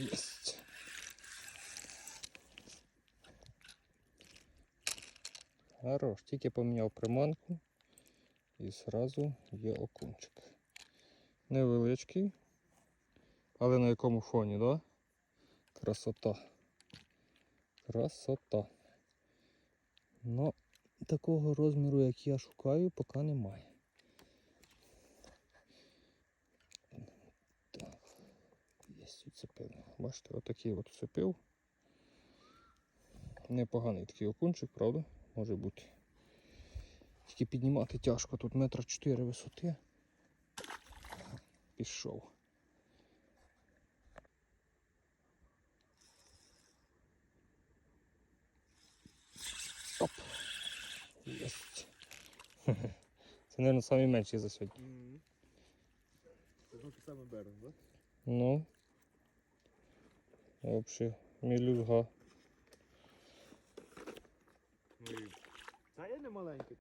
Єсть. Хорош, тільки поміняв приманку і зразу є окунчик. Невеличкий, але на якому фоні, да? Красота. Красота. Ну, такого розміру, як я шукаю, поки немає. Є уцепив. Бачите, отакий от уцепив. Непоганий такий окунчик, правда? Може бути. Тільки піднімати тяжко, тут метра 4 висоти. Пішов. Оп. Єсть. Це, мабуть, найменший за сьогодні. Це саме берег, так? Ну. Взагалі, мілюзга. Та я не маленький.